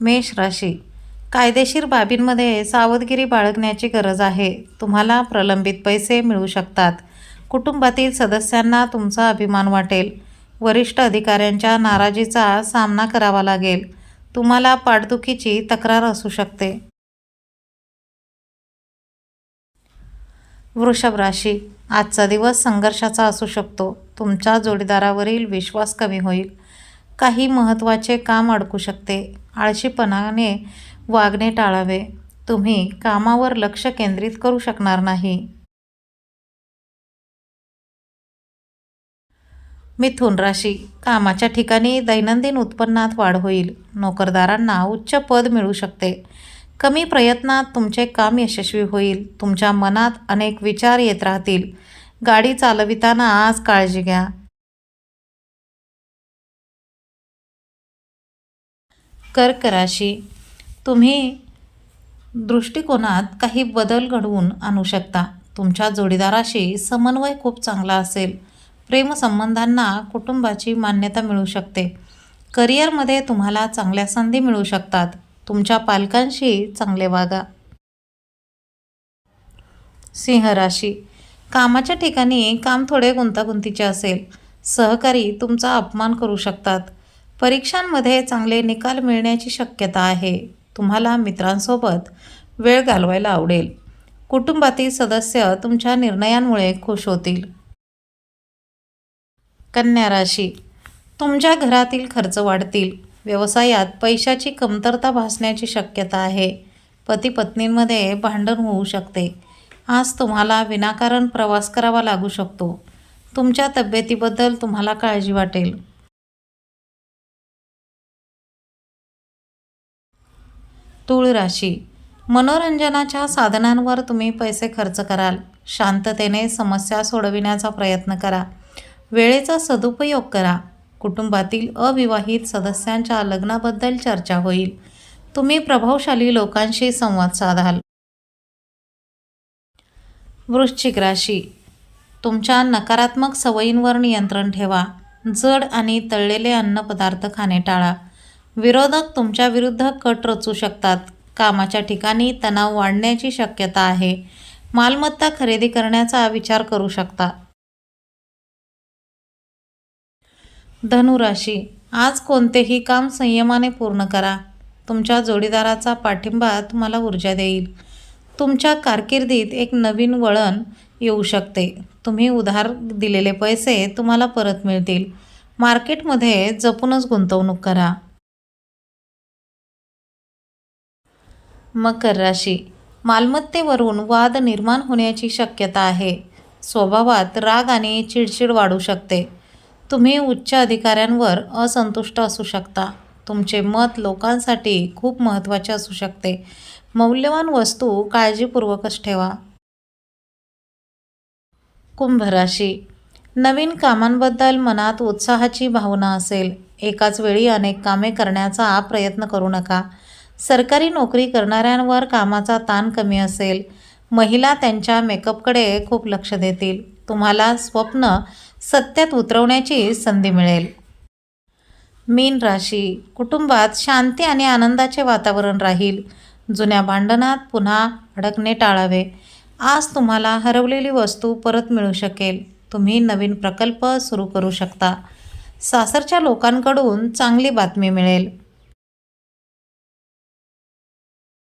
मेष राशी. कायदेशीर बाबींमध्ये सावधगिरी बाळगण्याची गरज आहे. तुम्हाला प्रलंबित पैसे मिळू शकतात. कुटुंबातील सदस्यांना तुमचा अभिमान वाटेल. वरिष्ठ अधिकाऱ्यांच्या नाराजीचा सामना करावा लागेल. तुम्हाला पाठदुखीची तक्रार असू शकते. वृषभ राशी. आजचा दिवस संघर्षाचा असू शकतो. तुमच्या जोडीदारावरील विश्वास कमी होईल. काही महत्त्वाचे काम अडकू शकते. आळशीपणाने वागणे टाळावे. तुम्ही कामावर लक्ष केंद्रित करू शकणार नाही. मिथुन राशी. कामाच्या ठिकाणी दैनंदिन उत्पन्नात वाढ होईल. नोकरदारांना उच्च पद मिळू शकते. कमी प्रयत्नात तुमचे काम यशस्वी होईल. तुमच्या मनात अनेक विचार येत राहतील. गाडी चालविताना आज काळजी घ्या. कर्कराशी तुम्ही दृष्टिकोनात काही बदल घडवून आणू शकता. तुमच्या जोडीदाराशी समन्वय खूप चांगला असेल. प्रेमसंबंधांना कुटुंबाची मान्यता मिळू शकते. करिअरमध्ये तुम्हाला चांगल्या संधी मिळू शकतात. तुमच्या पालकांशी चांगले वागा. सिंह राशी कामाच्या ठिकाणी काम थोडे गुंतागुंतीचे असेल. सहकारी तुमचा अपमान करू शकतात. परीक्षांमध्ये चांगले निकाल मिळण्याची शक्यता आहे. तुम्हाला मित्रांसोबत वेळ घालवायला आवडेल. कुटुंबातील सदस्य तुमच्या निर्णयांमुळे खुश होतील. कन्या राशी. तुमच्या घरातील खर्च वाढतील. व्यवसायात पैशाची कमतरता भासण्याची शक्यता आहे. पती पत्नींमध्ये भांडण होऊ शकते. आज तुम्हाला विनाकारण प्रवास करावा लागू शकतो. तुमच्या तब्येतीबद्दल तुम्हाला काळजी वाटेल. तूळ राशी. मनोरंजनाच्या साधनांवर तुम्ही पैसे खर्च कराल. शांततेने समस्या सोडविण्याचा प्रयत्न करा. वेळेचा सदुपयोग करा. कुटुंबातील अविवाहित सदस्यांच्या लग्नाबद्दल चर्चा होईल. तुम्ही प्रभावशाली लोकांशी संवाद साधाल. वृश्चिक राशी. तुमच्या नकारात्मक सवयींवर नियंत्रण ठेवा. जड आणि तळलेले अन्नपदार्थ खाणे टाळा. विरोधक तुमच्या विरुद्ध कट रचू शकतात. कामाच्या ठिकाणी तणाव वाढण्याची शक्यता आहे. मालमत्ता खरेदी करण्याचा विचार करू शकता. धनुराशी आज कोणतेही काम संयमाने पूर्ण करा. तुमच्या जोडीदाराचा पाठिंबा तुम्हाला ऊर्जा देईल. तुमच्या कारकिर्दीत एक नवीन वळण येऊ शकते. तुम्ही उधार दिलेले पैसे तुम्हाला परत मिळतील. मार्केटमध्ये जपूनच गुंतवणूक करा. मकर राशी. मालमत्तेवरून वाद निर्माण होण्याची शक्यता आहे. स्वभावात राग आणि चिडचिड वाढू शकते. तुम्ही उच्च अधिकाऱ्यांवर असंतुष्ट असू शकता. तुमचे मत लोकांसाठी खूप महत्त्वाचे असू शकते. मौल्यवान वस्तू काळजीपूर्वकच ठेवा. कुंभ राशी. नवीन कामांबद्दल मनात उत्साहाची भावना असेल. एकाच वेळी अनेक कामे करण्याचा प्रयत्न करू नका. सरकारी नोकरी करणाऱ्यांवर कामाचा ताण कमी असेल. महिला त्यांच्या मेकअपकडे खूप लक्ष देतील. तुम्हाला स्वप्न सत्यात उतरवण्याची संधी मिळेल. मीन राशी. कुटुंबात शांती आणि आनंदाचे वातावरण राहील. जुन्या भांडणात पुन्हा अडकणे टाळावे. आज तुम्हाला हरवलेली वस्तू परत मिळू शकेल. तुम्ही नवीन प्रकल्प सुरू करू शकता. सासरच्या लोकांकडून चांगली बातमी मिळेल.